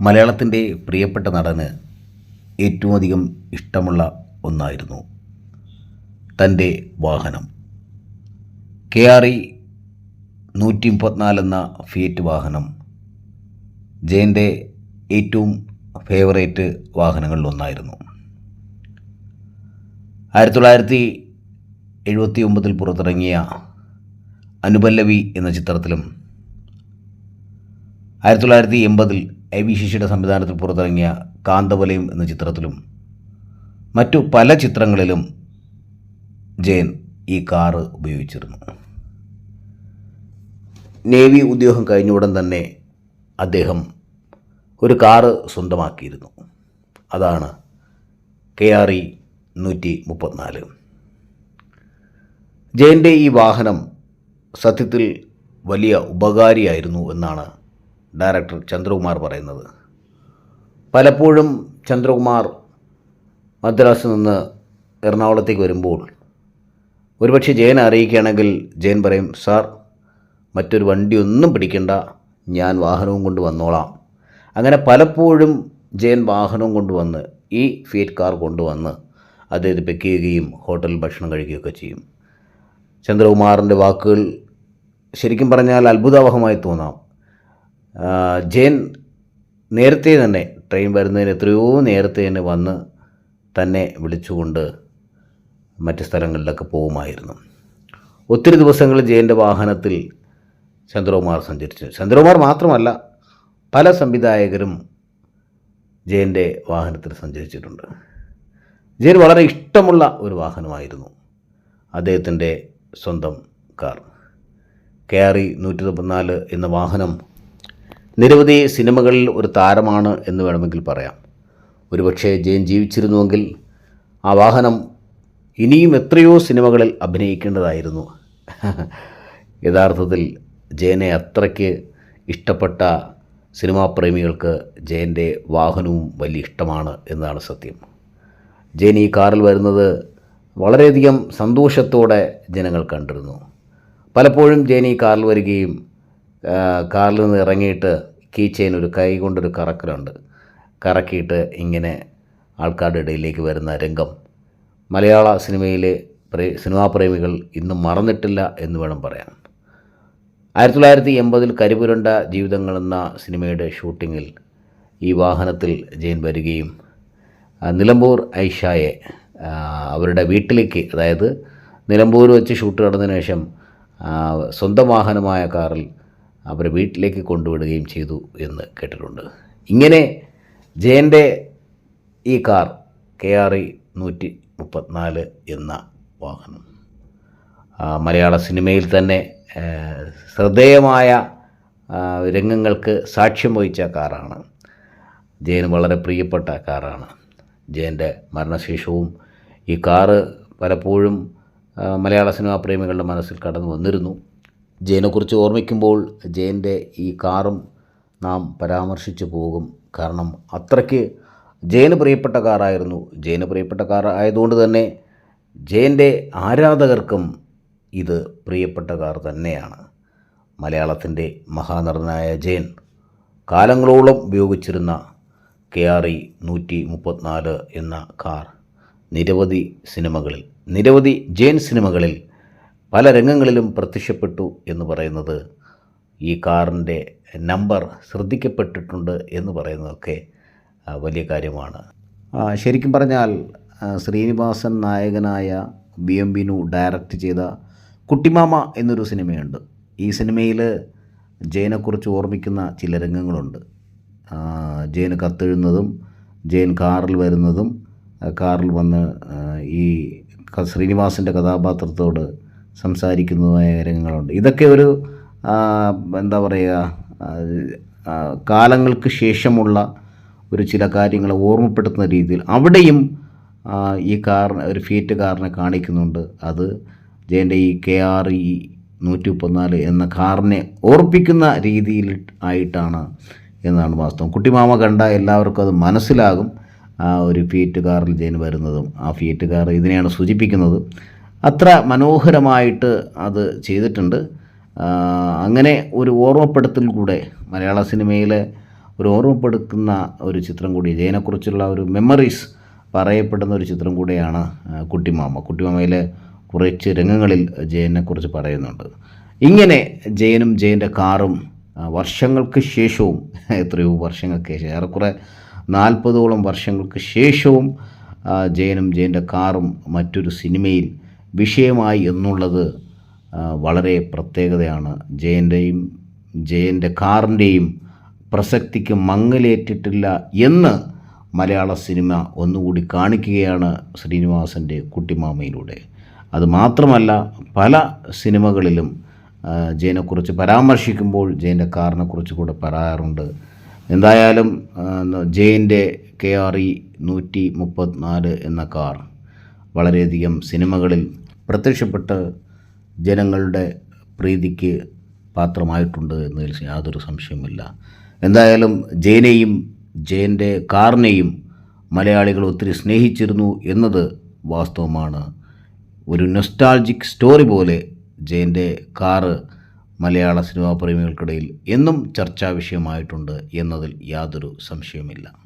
മലയാളത്തിന്റെ പ്രിയപ്പെട്ട നടന് ഏറ്റവും അധികം ഇഷ്ടമുള്ള ഒന്നായിരുന്നു തന്റെ വാഹനം. കെ ആർ ഇ നൂറ്റി മുപ്പത്തിനാല് എന്ന ഫിയറ്റ് വാഹനം ജയന്റെ ഏറ്റവും ഫേവറേറ്റ് വാഹനങ്ങളിലൊന്നായിരുന്നു ആയിരത്തി തൊള്ളായിരത്തി എഴുപത്തി ഒമ്പതിൽ പുറത്തിറങ്ങിയ അനുപല്ലവി എന്ന ചിത്രത്തിലും ആയിരത്തി തൊള്ളായിരത്തി എൺപതിൽ എ വി ശിശിയുടെ സംവിധാനത്തിൽ പുറത്തിറങ്ങിയ കാന്തവലയം എന്ന ചിത്രത്തിലും മറ്റു പല ചിത്രങ്ങളിലും ജയൻ ഈ കാറ് ഉപയോഗിച്ചിരുന്നു. നേവി ഉദ്യോഗം കഴിഞ്ഞ ഉടൻ തന്നെ അദ്ദേഹം ഒരു കാറ് സ്വന്തമാക്കിയിരുന്നു. അതാണ് കെ ആർ ഇ നൂറ്റി മുപ്പത്തിനാല് ജയന്റെ ഈ വാഹനം സത്യത്തിൽ വലിയ ഉപകാരിയായിരുന്നു എന്നാണ് ഡയറക്ടർ ചന്ദ്രകുമാർ പറയുന്നത്. പലപ്പോഴും ചന്ദ്രകുമാർ മദ്രാസിൽ നിന്ന് എറണാകുളത്തേക്ക് വരുമ്പോൾ ഒരുപക്ഷെ ജയൻ അറിയിക്കുകയാണെങ്കിൽ ജയൻ പറയും സാർ മറ്റൊരു വണ്ടി ഒന്നും പിടിക്കണ്ട. ഞാൻ വാഹനവും കൊണ്ട് വന്നോളാം. അങ്ങനെ പലപ്പോഴും ജയൻ വാഹനവും കൊണ്ടുവന്ന് ഈ ഫീറ്റ് കാർ കൊണ്ടുവന്ന് അദ്ദേഹത്തെ ചെയ്യുകയും ഹോട്ടലിൽ ഭക്ഷണം കഴിക്കുകയൊക്കെ ചെയ്യും. ചന്ദ്രകുമാറിന്റെ വാക്കുകൾ ശരിക്കും പറഞ്ഞാൽ അത്ഭുതാവഹമായി തോന്നാം. ജയൻ നേരത്തെ തന്നെ ട്രെയിൻ വരുന്നതിന് എത്രയോ നേരത്തെ തന്നെ വന്ന് തന്നെ വിളിച്ചുകൊണ്ട് മറ്റ് സ്ഥലങ്ങളിലൊക്കെ പോകുമായിരുന്നു. ഒത്തിരി ദിവസങ്ങൾ ജയന്റെ വാഹനത്തിൽ ചന്ദ്രകുമാർ സഞ്ചരിച്ചു. ചന്ദ്രകുമാർ മാത്രമല്ല പല സംവിധായകരും ജയന്റെ വാഹനത്തിൽ സഞ്ചരിച്ചിട്ടുണ്ട്. ജയൻ വളരെ ഇഷ്ടമുള്ള ഒരു വാഹനമായിരുന്നു. അദ്ദേഹത്തിന്റെ സ്വന്തം കാർ. കെ ആർ ഇ നൂറ്റി എന്ന വാഹനം നിരവധി സിനിമകളിൽ ഒരു താരമാണ് എന്ന് വേണമെങ്കിൽ പറയാം. ഒരുപക്ഷെ ജയൻ ജീവിച്ചിരുന്നുവെങ്കിൽ ആ വാഹനം ഇനിയും എത്രയോ സിനിമകളിൽ അഭിനയിക്കേണ്ടതായിരുന്നു. യഥാർത്ഥത്തിൽ ജയനെ അത്രയ്ക്ക് ഇഷ്ടപ്പെട്ട സിനിമാ പ്രേമികൾക്ക് ജയന്റെ വാഹനവും വലിയ ഇഷ്ടമാണ് എന്നതാണ് സത്യം. ജയൻ ഈ കാറിൽ വരുന്നത് വളരെയധികം സന്തോഷത്തോടെ ജനങ്ങൾ കണ്ടിരുന്നു. പലപ്പോഴും ജയൻ ഈ കാറിൽ വരികയും കാറിൽ നിന്ന് ഇറങ്ങിയിട്ട് കീ ചെയിൻ ഒരു കൈ കൊണ്ടൊരു കറക്കലുണ്ട്. കറക്കിയിട്ട് ഇങ്ങനെ ആൾക്കാരുടെ ഇടയിലേക്ക് വരുന്ന രംഗം. മലയാള സിനിമയിലെ പ്രേ സിനിമാ പ്രേമികൾ ഇന്നും മറന്നിട്ടില്ല എന്ന് വേണം പറയാൻ. ആയിരത്തി തൊള്ളായിരത്തി എൺപതിൽ കരിപുരണ്ട ജീവിതങ്ങൾ എന്ന സിനിമയുടെ ഷൂട്ടിങ്ങിൽ ഈ വാഹനത്തിൽ ജയൻ വരികയും നിലമ്പൂർ ഐഷായെ അവരുടെ വീട്ടിലേക്ക് അതായത് നിലമ്പൂർ വെച്ച് ഷൂട്ട് നടന്നതിന് ശേഷം സ്വന്തം വാഹനമായ കാറിൽ അവരെ വീട്ടിലേക്ക് കൊണ്ടുവിടുകയും ചെയ്തു എന്ന് കേട്ടിട്ടുണ്ട്. ഇങ്ങനെ ജയന്റെ ഈ കാർ കെ ആർ ഇ നൂറ്റി മുപ്പത്തിനാല് എന്ന വാഹനം. മലയാള സിനിമയിൽ തന്നെ ശ്രദ്ധേയമായ രംഗങ്ങൾക്ക് സാക്ഷ്യം വഹിച്ച കാറാണ്. ജയൻ വളരെ പ്രിയപ്പെട്ട കാറാണ്. ജയന്റെ മരണശേഷവും ഈ കാറ് പലപ്പോഴും മലയാള സിനിമാ പ്രേമികളുടെ മനസ്സിൽ കടന്നു വന്നിരുന്നു. ജയനെക്കുറിച്ച് ഓർമ്മിക്കുമ്പോൾ ജയന്റെ ഈ കാറും നാം പരാമർശിച്ചു പോകും. കാരണം അത്രയ്ക്ക് ജയന് പ്രിയപ്പെട്ട കാറായിരുന്നു. ജയന് പ്രിയപ്പെട്ട കാർ ആയതുകൊണ്ട് തന്നെ ജയന്റെ ആരാധകർക്കും ഇത് പ്രിയപ്പെട്ട കാർ തന്നെയാണ്. മലയാളത്തിന്റെ മഹാനടനായ ജയൻ കാലങ്ങളോളം ഉപയോഗിച്ചിരുന്ന കെ ആർ ഇ നൂറ്റി മുപ്പത്തിനാല് എന്ന കാർ. നിരവധി സിനിമകളിൽ നിരവധി ജയൻ സിനിമകളിൽ പല രംഗങ്ങളിലും പ്രത്യക്ഷപ്പെട്ടു എന്ന് പറയുന്നത് ഈ കാറിന്റെ നമ്പർ ശ്രദ്ധിക്കപ്പെട്ടിട്ടുണ്ട് എന്ന് പറയുന്നതൊക്കെ വലിയ കാര്യമാണ്. ശരിക്കും പറഞ്ഞാൽ ശ്രീനിവാസൻ നായകനായ ബി എം ബിനു ഡയറക്റ്റ് ചെയ്ത കുട്ടിമാമ എന്നൊരു സിനിമയുണ്ട്. ഈ സിനിമയിൽ ജയനെക്കുറിച്ച് ഓർമ്മിക്കുന്ന ചില രംഗങ്ങളുണ്ട്. ജയൻ ജയന് കത്തെഴുതുന്നതും ജയൻ കാറിൽ വരുന്നതും കാറിൽ വന്ന് ഈ ശ്രീനിവാസന്റെ കഥാപാത്രത്തോട് സംസാരിക്കുന്നതുമായ രംഗങ്ങളുണ്ട് ഇതൊക്കെ ഒരു എന്താ പറയുക കാലങ്ങൾക്ക് ശേഷമുള്ള ഒരു ചില കാര്യങ്ങളെ ഓർമ്മപ്പെടുത്തുന്ന രീതിയിൽ അവിടെയും ഈ കാർ ഒരു ഫീറ്റ് കാറിനെ കാണിക്കുന്നുണ്ട്. അത് ജയന്റെ ഈ കെ ആർ ഇ നൂറ്റി മുപ്പത്തിനാല് എന്ന കാറിനെ ഓർപ്പിക്കുന്ന രീതിയിൽ ആയിട്ടാണ് എന്നാണ് വാസ്തവം. കുട്ടിമാമ കണ്ട എല്ലാവർക്കും അത് മനസ്സിലാകും. ആ ഒരു ഫീറ്റ് കാറിൽ ജയൻ വരുന്നതും ആ ഫീറ്റ് കാർ ഇതിനെയാണ് സൂചിപ്പിക്കുന്നത്. അത്ര മനോഹരമായിട്ട് അത് ചെയ്തിട്ടുണ്ട്. അങ്ങനെ ഒരു ഓർമ്മപ്പെടുത്തൽ കൂടെ മലയാള സിനിമയിലെ ഒരു ഓർമ്മപ്പെടുത്തുന്ന ഒരു ചിത്രം കൂടി ജയനെക്കുറിച്ചുള്ള ഒരു മെമ്മറീസ് പറയപ്പെടുന്ന ഒരു ചിത്രം കൂടിയാണ് കുട്ടിമാമ. കുട്ടിമാമയിലെ കുറച്ച് രംഗങ്ങളിൽ ജയനെക്കുറിച്ച് പറയുന്നുണ്ട്. ഇങ്ങനെ ജയനും ജയന്റെ കാറും വർഷങ്ങൾക്ക് ശേഷവും എത്രയോ വർഷങ്ങൾക്ക് ശേഷം ഏറെക്കുറെ നാൽപ്പതോളം വർഷങ്ങൾക്ക് ശേഷവും ജയനും ജയന്റെ കാറും മറ്റൊരു സിനിമയിൽ വിഷയമായി എന്നുള്ളത് വളരെ പ്രത്യേകതയാണ്. ജയന്റെയും ജയന്റെ കാറിന്റെയും പ്രസക്തിക്ക് മങ്ങലേറ്റിട്ടില്ല എന്ന് മലയാള സിനിമ ഒന്നുകൂടി കാണിക്കുകയാണ് ശ്രീനിവാസന്റെ കുട്ടിമാമയിലൂടെ. അതുമാത്രമല്ല പല സിനിമകളിലും ജയനെക്കുറിച്ച് പരാമർശിക്കുമ്പോൾ ജയന്റെ കാറിനെക്കുറിച്ച് കൂടെ പറയാറുണ്ട്. എന്തായാലും ജയന്റെ കെ ആർ ഇ നൂറ്റി മുപ്പത്തിനാല് എന്ന കാർ വളരെയധികം സിനിമകളിൽ പ്രത്യക്ഷപ്പെട്ട് ജനങ്ങളുടെ പ്രീതിക്ക് പാത്രമായിട്ടുണ്ട് എന്നതിൽ യാതൊരു സംശയമില്ല എന്തായാലും ജയനെയും ജയന്റെ കാറിനെയും മലയാളികൾ ഒത്തിരി സ്നേഹിച്ചിരുന്നു എന്നത് വാസ്തവമാണ്. ഒരു നൊസ്റ്റാൾജിക് സ്റ്റോറി പോലെ ജയന്റെ കാറ് മലയാള സിനിമാ പ്രേമികൾക്കിടയിൽ എന്നും ചർച്ചാ വിഷയമായിട്ടുണ്ട് എന്നതിൽ യാതൊരു സംശയവുമില്ല.